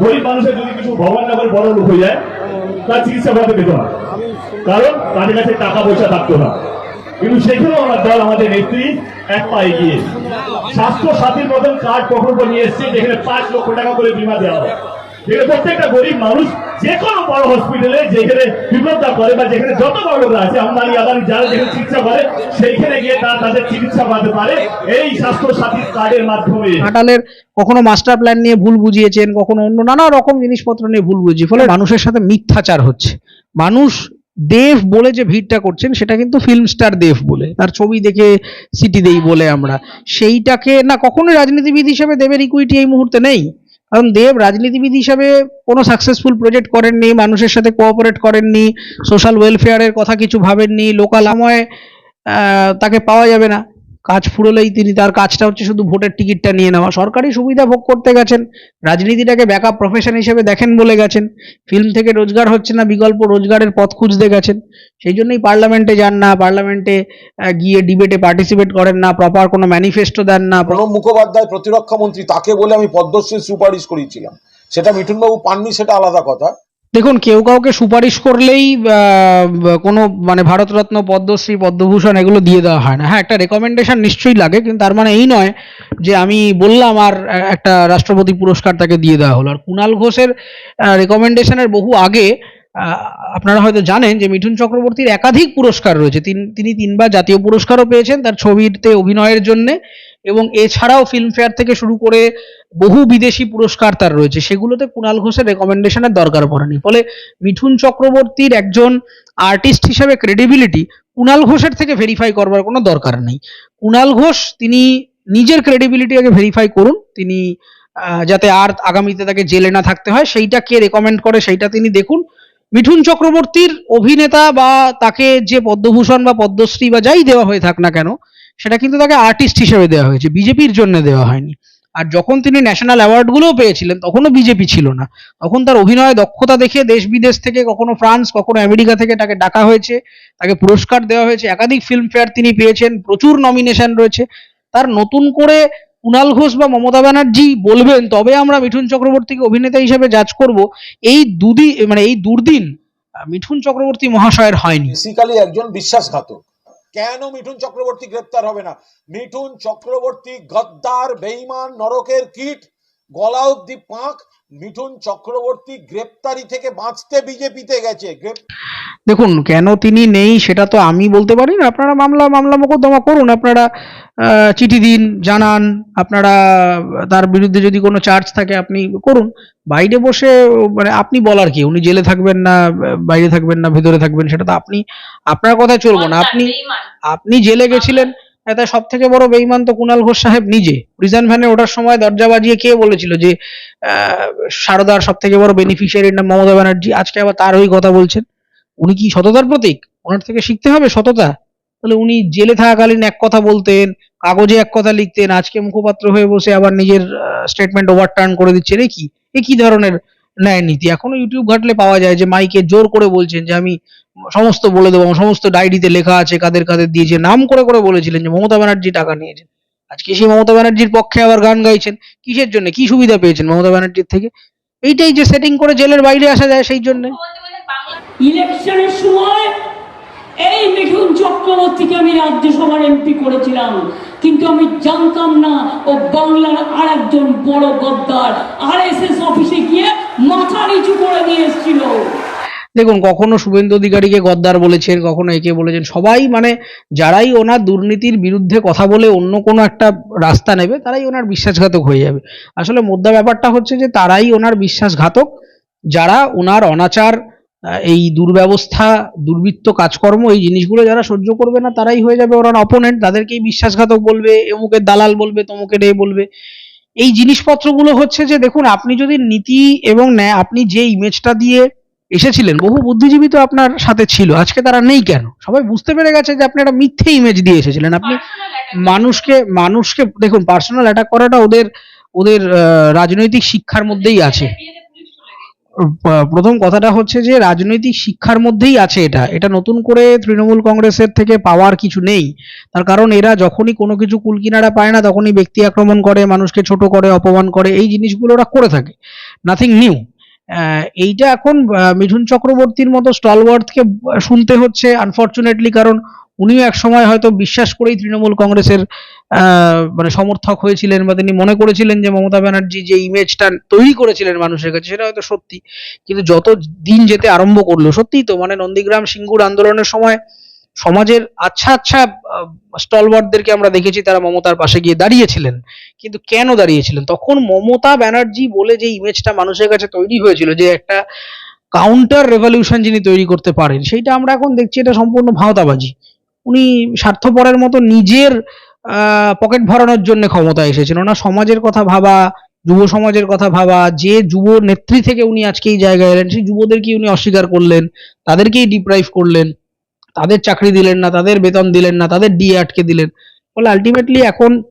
গরিব মানুষের যদি কিছু ভগবান না বড় লোক হয়ে যায়, তার চিকিৎসা করাতে পেত না কারণ তাদের কাছে টাকা পয়সা থাকতো না। কিন্তু সেখানেও আমার দল আমাদের নেত্রী এক পা এগিয়ে স্বাস্থ্য সাথীর মতন কার্ড প্রকল্প নিয়ে এসছে, যেখানে পাঁচ লক্ষ টাকা করে বিমা দেওয়া হয়। প্রত্যেকটা গরিব মানুষ যে কোনো বড় হসপিটালে যেখানে বিপদটা করে বা যেখানে যত বড় লোকরা আছে আমদানি আদানি, যারা যেখানে চিকিৎসা করে, সেইখানে গিয়ে তারা তাদের চিকিৎসা করাতে পারে। এই স্বাস্থ্য সাথীর কার্ডের মাধ্যমে। ঘাটালের কখনো মাস্টার প্ল্যান নিয়ে ভুল বুঝিয়েছেন, কখনো অন্য নানা রকম জিনিসপত্র নিয়ে ভুল বুঝিয়ে ফলে মানুষের সাথে মিথ্যাচার হচ্ছে। মানুষ দেব বলে যে ভিড়টা করছেন, সেটা কিন্তু ফিল্ম স্টার দেব বলে, তার ছবি দেখে সিটি দেই বলে আমরা। সেইটাকে না কখনোই রাজনীতিবিদ হিসেবে দেবের ইকুইটি এই মুহূর্তে নেই। কারণ দেব রাজনীতিবিদ হিসাবে কোনো সাকসেসফুল প্রজেক্ট করেননি, মানুষের সাথে কোঅপারেট করেননি সোশ্যাল ওয়েলফেয়ারের কথা কিছু ভাবেননি, লোকাল আমায় তাকে পাওয়া যাবে না। কাজ ফুরলেই তিনি তার কাজটা হচ্ছে শুধু ভোটের টিকিটটা নিয়ে নেওয়া। সরকারি সুবিধা ভোগ করতে গেছেন, রাজনীতিটাকে ব্যাকআপ প্রফেশন হিসেবে দেখেন বলে গেছেন ফিল্ম থেকে রোজগার হচ্ছে না, বিকল্প রোজগারের পথ খুঁজতে গেছেন। সেই জন্যই পার্লামেন্টে যান না পার্লামেন্টে গিয়ে ডিবেটে পার্টিসিপেট করেন না প্রপার কোনো ম্যানিফেস্টো দেন না। প্রণব মুখোপাধ্যায় প্রতিরক্ষা মন্ত্রী তাকে বলে আমি পদ্মশ্রীর সুপারিশ করেছিলাম সেটা মিঠুনবাবু পাননি, সেটা আলাদা কথা। দেখুন, কেউ কাউকে সুপারিশ করলেই কোনো মানে ভারতরত্ন, পদ্মশ্রী, পদ্মভূষণ এগুলো দিয়ে দেওয়া হয় না। হ্যাঁ একটা রেকমেন্ডেশন নিশ্চয়ই লাগে, কিন্তু তার মানে এই নয় যে আমি বললাম আর একটা রাষ্ট্রপতি পুরস্কার তাকে দিয়ে দেওয়া হলো। আর কুণাল ঘোষের রেকমেন্ডেশনের বহু আগে আপনারা হয়তো জানেন যে মিঠুন চক্রবর্তীর একাধিক পুরস্কার রয়েছে। তিন- তিনি তিনবার জাতীয় পুরস্কারও পেয়েছেন তার ছবিতে অভিনয়ের জন্য এবং এছাড়াও ফিল্মফেয়ার থেকে শুরু করে বহু বিদেশি পুরস্কার তার রয়েছে। সেগুলোতে কুণাল ঘোষের রেকমেন্ডেশনের দরকার পড়েনি। ফলে মিঠুন চক্রবর্তীর একজন আর্টিস্ট হিসেবে ক্রেডিবিলিটি কুণাল ঘোষের থেকে ভেরিফাই করবার কোনো দরকার নেই। কুণাল ঘোষ, তিনি নিজের ক্রেডিবিলিটি আগে ভেরিফাই করুন। তিনি যাতে আর আগামীতে তাকে জেলে না থাকতে হয় সেইটা কে রেকমেন্ড করে, সেইটা তিনি দেখুন। মিঠুন চক্রবর্তীর অভিনেতা বা তাকে যে পদ্মভূষণ বা পদ্মশ্রী বা যাই দেওয়া হয়ে থাক না কেন, সেটা কিন্তু তাকে আর্টিস্ট হিসেবে দেওয়া হয়েছে, বিজেপির জন্য দেওয়া হয়নি। আর যখন তিনি ন্যাশনাল অ্যাওয়ার্ডগুলোও পেয়েছিলেন, তখনও বিজেপি ছিল না। তখন তার অভিনয় দক্ষতা দেখে দেশ বিদেশ থেকে, কখনো ফ্রান্স, কখনো আমেরিকা থেকে তাকে ডাকা হয়েছে, তাকে পুরস্কার দেওয়া হয়েছে। একাধিক ফিল্মফেয়ার তিনি পেয়েছেন, প্রচুর নমিনেশন রয়েছে। তার নতুন করে কুণাল ঘোষ বা মমতা ব্যানার্জি বলবেন, তবে আমরা মিঠুন চক্রবর্তীকে অভিনেতা হিসেবে জাজ করব, এই দুদিন মানে এই দুর্দিন মিঠুন চক্রবর্তী মহাশয়ের হয়নি। বেসিক্যালি একজন বিশ্বাসঘাতক। কেন মিঠুন চক্রবর্তী গ্রেপ্তার হবে না? মিঠুন চক্রবর্তী গদ্দার, বেইমান, নরকের কীট গলা অব্দি পাঁক মিঠুন চক্রবর্তী গ্রেপ্তারি থেকে বাঁচতে বিজেপিতে গেছে। দেখুন কেন তিনি নেই সেটা তো আমি বলতে পারি না। আপনারা মামলা মামলা মোকদ্দমা করুন আপনারা চিঠি দিন জানান আপনারা তার বিরুদ্ধে যদি কোনো চার্জ থাকে আপনি করুন। বাইরে বসে মানে আপনি বলার কি? উনি জেলে থাকবেন না বাইরে থাকবেন না ভেতরে থাকবেন সেটা তো আপনি আপনার কথায় চলবো না। আপনি আপনি জেলে গেছিলেন। তাই সব থেকে বড় বেইমান তো কুণাল ঘোষ সাহেব নিজে। প্রিজন ভ্যানে ওঠার সময় দরজা বাজিয়ে কে বলেছিল যে সারদার সব থেকে বড় বেনিফিশিয়ারির নাম মমতা ব্যানার্জি, আজকে আবার তার ওই কথা বলছেন। উনি কি সততার প্রতীক? ওনার থেকে শিখতে হবে সততা। তাহলে উনি জেলে থাকাকালীন এক কথা বলতেন, কাগজে এক কথা লিখতেন, আজকে মুখপাত্র হয়ে বসে আবার নিজের স্টেটমেন্ট ওভারটার্ন করে দিচ্ছেন। এ কি? এ কি ধরনের ন্যায় নীতি এখনও ইউটিউব ঘাটলে পাওয়া যায় যে মাইকে জোর করে বলছেন যে, আমি সমস্ত বলে দেবো সমস্ত ডায়েরিতে লেখা আছে কাদের কাদের দিয়েছে নাম করে করে বলেছিলেন যে মমতা ব্যানার্জি টাকা নিয়েছেন। আজকে সেই মমতা ব্যানার্জির পক্ষে আবার গান গাইছেন। কিসের জন্য? কি সুবিধা পেয়েছেন মমতা ব্যানার্জির থেকে? এইটাই যে সেটিং করে জেলের বাইরে আসা যায় সেই জন্য। ইলেকশনের সময় এই মিঠুন চক্রবর্তীকে আমি রাজ্যসভার এমপি করেছিলাম। কিন্তু আমি জানতাম না ও বাংলার আর একজন বড় গদ্দার আর এস এস অফিসে গিয়ে মাথা নিচু করে নিয়ে এসেছিল। দেখুন, কখনো শুভেন্দু অধিকারীকে গদ্দার বলেছেন, কখনো একে বলেছেন। সবাই মানে যারাই ওনার দুর্নীতির বিরুদ্ধে কথা বলে অন্য কোনো একটা রাস্তা নেবে, তারাই ওনার বিশ্বাসঘাতক হয়ে যাবে। আসলে মোদ্দা ব্যাপারটা হচ্ছে যে, তারাই ওনার বিশ্বাসঘাতক। যারা ওনার অনাচার এই দুর্ব্যবস্থা, দুর্বৃত্ত কাজকর্ম, এই জিনিসগুলো যারা সহ্য করবে না, তারাই হয়ে যাবে ওনার অপোনেন্ট তাদেরকেই বিশ্বাসঘাতক বলবে এমুকের দালাল বলবে তমুকের এ বলবে। এই জিনিসপত্রগুলো হচ্ছে যে, দেখুন, আপনি যদি নীতি এবং ন্যায়, আপনি যে ইমেজটা দিয়ে এসেছিলেন বহু বুদ্ধিজীবী তো আপনার সাথে ছিল আজকে তারা নেই কেন? সবাই বুঝতে পেরে গেছে যে আপনি একটা মিথ্যে ইমেজ দিয়ে এসেছিলেন আপনি মানুষকে মানুষকে দেখুন পার্সোনাল অ্যাটাক করাটা ওদের ওদের রাজনৈতিক শিক্ষার মধ্যেই আছে। প্রথম কথাটা হচ্ছে যে রাজনৈতিক শিক্ষার মধ্যেই আছে এটা। এটা নতুন করে তৃণমূল কংগ্রেসের থেকে পাওয়ার কিছু নেই। তার কারণ এরা যখনই কোনো কিছু কুলকিনারা পায় না তখনই ব্যক্তি আক্রমণ করে মানুষকে ছোট করে অপমান করে এই জিনিসগুলো ওরা করে থাকে। নাথিং নিউ এইটা এখন মিঠুন চক্রবর্তীর মতো স্টলওয়ার্থকে শুনতে হচ্ছে আনফর্চুনেটলি কারণ উনিও এক সময় হয়তো বিশ্বাস করেই তৃণমূল কংগ্রেসের মানে সমর্থক হয়েছিলেন, বা তিনি মনে করেছিলেন যে মমতা ব্যানার্জি যে ইমেজটা তৈরি করেছিলেন মানুষের কাছে, সেটা হয়তো সত্যি। কিন্তু যত দিন যেতে আরম্ভ করল, সত্যিই তো মানে নন্দীগ্রাম সিঙ্গুর আন্দোলনের সময় সমাজের আচ্ছা আচ্ছা স্টলওয়ার্ডদেরকে আমরা দেখেছি, তারা মমতার পাশে গিয়ে দাঁড়িয়েছিলেন। কিন্তু কেন দাঁড়িয়েছিলেন? তখন মমতা ব্যানার্জি বলে যে ইমেজটা মানুষের কাছে তৈরি হয়েছিল, যে একটা কাউন্টার রেভলিউশন যিনি তৈরি করতে পারেন, সেইটা আমরা এখন দেখছি, এটা সম্পূর্ণ ভাওতাবাজি। উনি স্বার্থপরের মতো নিজের পকেট ভরানোর জন্য ক্ষমতা এসেছিল ওনার সমাজের কথা ভাবা, যুব সমাজের কথা ভাবা, যে যুব নেত্রী থেকে উনি আজকে এই জায়গায় এলেন, সেই যুবদেরকে উনি অস্বীকার করলেন, তাদেরকেই ডিপ্রাইভ করলেন। তাদের চাকরি দিলেন না, তাদের বেতন দিলেন না, তাদের ডিএ আটকে দিলেন। ফলে আলটিমেটলি এখন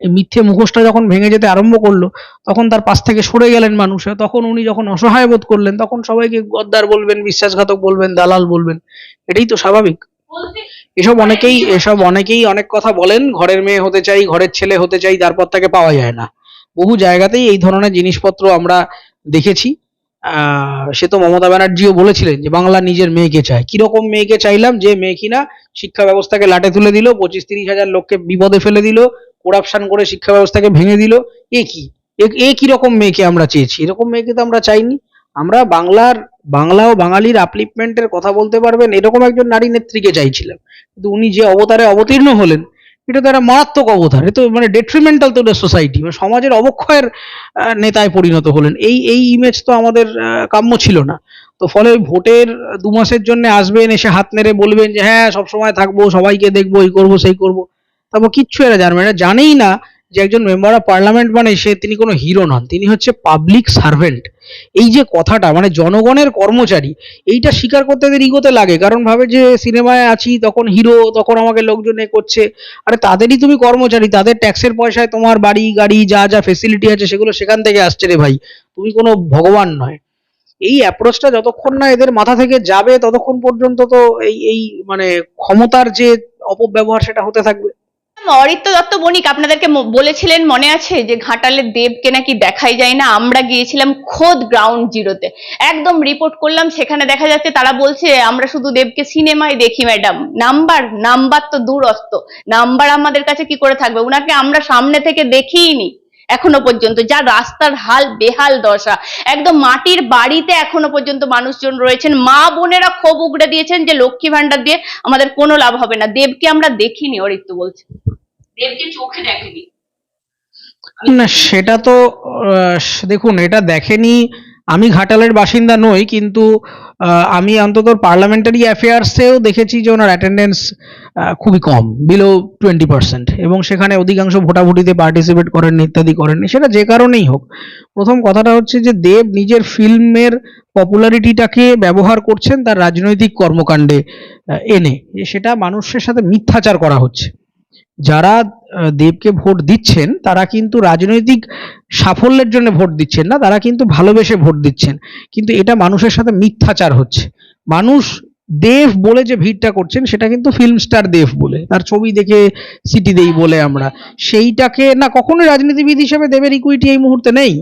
মিথ্যে মুখোশটা যখন ভেঙে যেতে আরম্ভ করল, তখন তার পাশ থেকে সরে গেলেন মানুষ। তখন উনি যখন অসহায় বোধ করলেন, তখন সবাইকে গদ্দার বলবেন, বিশ্বাসঘাতক বলবেন, দালাল বলবেন। এটাই তো স্বাভাবিক। এসব অনেকেই এসব অনেকেই অনেক কথা বলেন, ঘরের মেয়ে হতে চাই, ঘরের ছেলে হতে চাই, তারপর তাকে পাওয়া যায় না। বহু জায়গাতেই এই ধরনের জিনিসপত্র আমরা দেখেছি। সে তো মমতা ব্যানার্জিও বলেছিলেন যে বাংলা নিজের মেয়েকে চায়। কীরকম মেয়েকে চাইলাম যে মেয়ে কিনা শিক্ষা ব্যবস্থাকে লাটে তুলে দিল, পঁচিশ তিরিশ হাজার লোককে বিপদে ফেলে দিল, করাপশন করে শিক্ষা ব্যবস্থাকে ভেঙে দিল। এ কি? এ- এ কীরকম মেয়েকে আমরা চেয়েছি? এরকম মেয়েকে তো আমরা চাইনি। আমরা বাংলার, বাংলা ও বাঙালির আপলিপমেন্টের কথা বলতে পারবেন, এরকম একজন নারী নেত্রীকে চাইছিলাম। কিন্তু উনি যে অবতারে অবতীর্ণ হলেন এটা তো একটা মারাত্মক অবধান এটা তো মানে ডেট্রিমেন্টাল তো সোসাইটি মানে সমাজের অবক্ষয়ের নেতায় পরিণত হলেন। এই এই ইমেজ তো আমাদের কাম্য ছিল না। তো ফলে ভোটের দু মাসের জন্য আসবেন, এসে হাত নেড়ে বলবেন যে হ্যাঁ সবসময় থাকব, সবাইকে দেখব, এই করব, সেই করব। তারপর কিচ্ছু এরা জানবে এরা জানেই না যে একজন মেম্বার অফ পার্লামেন্ট মানে সে, তিনি কোনো হিরো নন, তিনি হচ্ছে পাবলিক সার্ভেন্ট এই যে কথাটা মানে জনগণের কর্মচারী, এইটা স্বীকার করতে এদের ইগোতে লাগে, কারণ ভাবে যে সিনেমায় আছি, তখন হিরো তখন আমাকে লোকজন এ করছে। আরে তাদেরই তুমি কর্মচারী, তাদের ট্যাক্সের পয়সায় তোমার বাড়ি, গাড়ি, যা যা ফেসিলিটি আছে, সেগুলো সেখান থেকে আসছে রে ভাই। তুমি কোনো ভগবান নয়। এই অ্যাপ্রোচটা যতক্ষণ না এদের মাথা থেকে যাবে, ততক্ষণ পর্যন্ত তো এই এই মানে ক্ষমতার যে অপব্যবহার, সেটা হতে থাকবে। অরিত্য দত্ত বণিক, আপনাদেরকে বলেছিলেন, মনে আছে যে ঘাটালে দেবকে নাকি দেখাই যায় না? আমরা গিয়েছিলাম খোদ গ্রাউন্ড জিরোতে একদম রিপোর্ট করলাম, সেখানে দেখা যাচ্ছে তারা বলছে, আমরা শুধু দেবকে সিনেমায় দেখি ম্যাডাম নাম্বার নাম্বার তো দূরস্ত। নাম্বার আমাদের কাছে কি করে থাকবে? উনাকে আমরা সামনে থেকে দেখিইনি। এখনও পর্যন্ত, যা রাস্তার হাল, বেহাল দশা। একদম মাটির বাড়িতে এখনও পর্যন্ত মানুষজন রয়েছেন। মা বোনেরা খুব উগড়ে দিয়েছেন যে লক্ষ্মী ভান্ডার দিয়ে আমাদের কোনো লাভ হবে না। দেবকে আমরা দেখিনি অরিত্য বলছে। দেবকে চোখে দেখেনি। না, সেটা তো দেখুন, এটা দেখেনি আমি ঘাটালের বাসিন্দা নই, কিন্তু আমি অন্তত পার্লামেন্টারি অ্যাফেয়ার্সেও দেখেছি যে ওনার অ্যাটেন্ডেন্স খুবই কম বিলো টোয়েন্টি পার্সেন্ট এবং সেখানে অধিকাংশ ভোটাভুটিতে পার্টিসিপেট করেন ইত্যাদি করেননি, সেটা যে কারণেই হোক। প্রথম কথাটা হচ্ছে যে দেব নিজের ফিল্মের পপুলারিটিটাকে ব্যবহার করছেন তার রাজনৈতিক কর্মকাণ্ডে এনে। সেটা মানুষের সাথে মিথ্যাচার করা হচ্ছে। যারা দেবকে ভোট দিচ্ছেন, তারা কিন্তু রাজনৈতিক সাফল্যের জন্য ভোট দিচ্ছেন না, তারা কিন্তু ভালোবেসে ভোট দিচ্ছেন। কিন্তু এটা মানুষের সাথে মিথ্যাচার হচ্ছে। মানুষ দেব বলে যে ভিড়টা করছেন, সেটা কিন্তু ফিল্ম স্টার দেব বলে, তার ছবি দেখে সিটি দেই বলে আমরা। সেইটাকে না কখনোই রাজনীতিবিদ হিসেবে দেবের ইকুইটি এই মুহূর্তে নেই।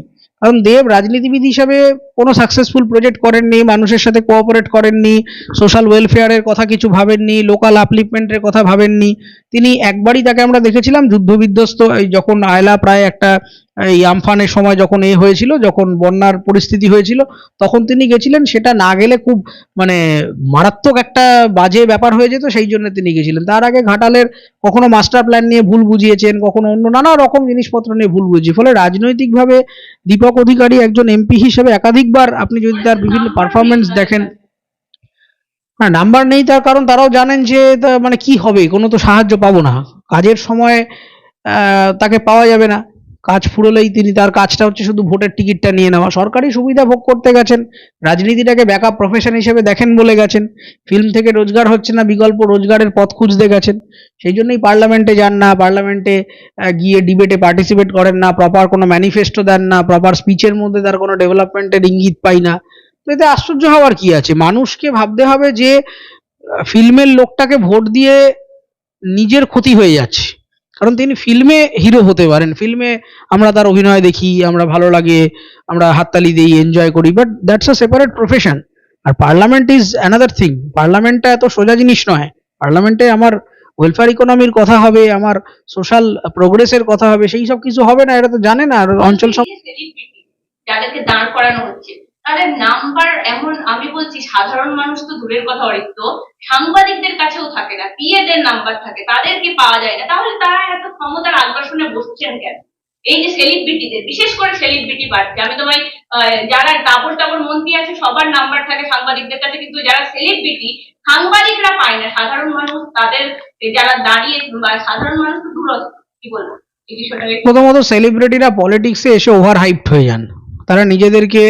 কারণ দেব রাজনীতিবিদ হিসাবে কোনো সাকসেসফুল প্রজেক্ট করেননি, মানুষের সাথে কোঅপারেট করেননি সোশ্যাল ওয়েলফেয়ারের কথা কিছু ভাবেননি লোকাল আপলিপমেন্টের কথা ভাবেননি। তিনি একবারই তাকে আমরা দেখেছিলাম যুদ্ধ বিধ্বস্ত যখন আয়লা প্রায় একটা এই আমফানের সময় যখন এ হয়েছিল যখন বন্যার পরিস্থিতি হয়েছিল তখন তিনি গেছিলেন। সেটা না গেলে খুব মানে মারাত্মক একটা বাজে ব্যাপার হয়ে যেত সেই জন্য তিনি গেছিলেন। তার আগে ঘাটালের কখনো মাস্টার প্ল্যান নিয়ে ভুল বুঝিয়েছেন কখনো অন্য নানা রকম জিনিসপত্র নিয়ে ভুল বুঝিয়ে ফলে রাজনৈতিকভাবে দীপক অধিকারী একজন এমপি হিসেবে একাধিকবার আপনি যদি তার বিভিন্ন পারফরমেন্স দেখেন। না নাম্বার নেই তার কারণ তারাও জানেন যে তা মানে কি হবে কোনো তো সাহায্য পাবো না। কাজের সময় তাকে পাওয়া যাবে না। কাজ ফুরলেই তিনি তার কাজটা হচ্ছে শুধু ভোটের টিকিটটা নিয়ে নেওয়া। সরকারি সুবিধা ভোগ করতে গেছেন, রাজনীতিটাকে ব্যাকআপ প্রফেশন হিসেবে দেখেন বলে গেছেন ফিল্ম থেকে রোজগার হচ্ছে না, বিকল্প রোজগারের পথ খুঁজতে গেছেন। সেই জন্যই পার্লামেন্টে যান না, পার্লামেন্টে গিয়ে ডিবেটে পার্টিসিপেট করেন না প্রপার কোনো ম্যানিফেস্টো দেন না প্রপার স্পিচের মধ্যে তার কোনো ডেভেলপমেন্টের ইঙ্গিত পাই না। তো এতে আশ্চর্য হওয়ার কি আছে? মানুষকে ভাবতে হবে যে ফিল্মের লোকটাকে ভোট দিয়ে নিজের ক্ষতি হয়ে যাচ্ছে। কারণ তিনি ফিল্মে হিরো হতে পারেন। ফিল্মে আমরা তার অভিনয় দেখি, আমরা ভালো লাগে, আমরা হাততালি দিই এনজয় করি but that's a separate profession R parliament is another thing পার্লামেন্টটা এত সোজা জিনিস নয়। পার্লামেন্টে আমার ওয়েলফেয়ার ইকোনমির কথা হবে, আমার সোশ্যাল প্রোগ্রেসের কথা হবে, সেই সব কিছু হবে না এটা তো জানে না। অঞ্চল সব যাদেরকে দাঁড় করানো হচ্ছে। তাদের নাম্বার এমন, আমি বলছি সাধারণ মানুষ তো দূরের কথা অরিত্য সাংবাদিকদের কাছেও থাকে না, পিএদের নাম্বার থাকে তাদেরকে পাওয়া যায় না? তাহলে তারা এত ক্ষমতার আগ্রাসনে বসছেন কেন? এই যে সেলিব্রিটিদের বিশেষ করে সেলিব্রিটি বাড়ছে আমি তোমায় যারা টাবর টাবর মন্ত্রী আছে, সবার নাম্বার থাকে সাংবাদিকদের কাছে, কিন্তু যারা সেলিব্রিটি সাংবাদিকরা পায় না। সাধারণ মানুষ তাদের, যারা দাঁড়িয়ে, বা সাধারণ মানুষ তো দূরত্ব, কি বলব? প্রথমত সেলিব্রিটিরা পলিটিক্সে এসে ওভার হাইপড হয়ে যান। তারা নিজেদেরকে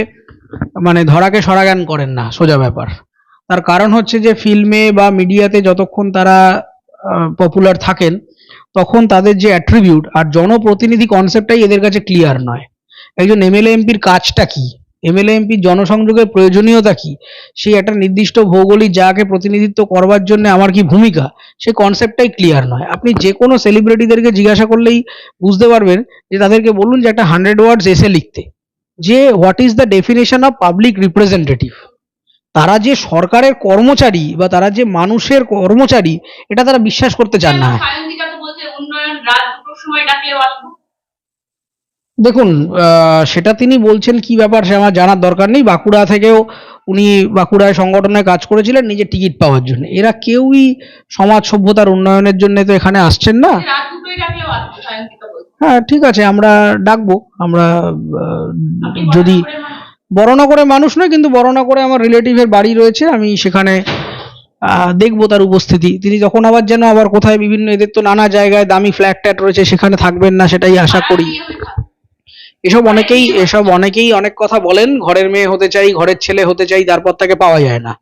মানে ধরাকে সরাগান করেন না, সোজা ব্যাপার। তার কারণ হচ্ছে যে ফিল্মে বা মিডিয়াতে যতক্ষণ তারা পপুলার থাকেন, তখন তাদের যে অ্যাট্রিবিউট আর জনপ্রতিনিধি কনসেপ্টটাই এদের কাছে ক্লিয়ার নয়। একজন এমএলএ এমপির কাজটা কি? এমএলএ এমপির জনসংযোগের প্রয়োজনীয়তা কি? সেই একটা নির্দিষ্ট ভৌগোলিক জায়গাকে প্রতিনিধিত্ব করবার জন্য আমার কি ভূমিকা? সেই কনসেপ্টটাই ক্লিয়ার নয়। আপনি যে কোনো সেলিব্রিটিদেরকে জিজ্ঞাসা করলেই বুঝতে পারবেন যে তাদেরকে বলুন যে একটা হান্ড্রেড ওয়ার্ডস এসে লিখতে। যে what is the definition of public representative তারা যে সরকারের কর্মচারী বা তারা যে মানুষের কর্মচারী, এটা তারা বিশ্বাস করতে চান না। দেখুন সেটা তিনি বলছেন কি ব্যাপার সে আমার জানার দরকার নেই। বাঁকুড়া থেকেও উনি বাঁকুড়ায় সংগঠনে কাজ করেছিলেন নিজের টিকিট পাওয়ার জন্য। এরা কেউই সমাজ সভ্যতার উন্নয়নের জন্য তো এখানে আসছেন না। হ্যাঁ ঠিক আছে আমরা ডাকবো। আমরা যদি বরাবরের মানুষ। নয় কিন্তু করে আমার রিলেটিভের বাড়ি রয়েছে আমি সেখানে দেখব তার উপস্থিতি। তিনি যখন আবার যেন আবার কোথায় বিভিন্ন এদের তো নানা জায়গায় দামি ফ্ল্যাট ট্যাট রয়েছে সেখানে থাকবেন না সেটাই আশা করি ভাড়া দিয়ে হলে থাকব। এসব অনেকেই এসব অনেকেই অনেক কথা বলেন, ঘরের মেয়ে হতে চাই, ঘরের ছেলে হতে চাই, তারপর তাকে পাওয়া যায় না।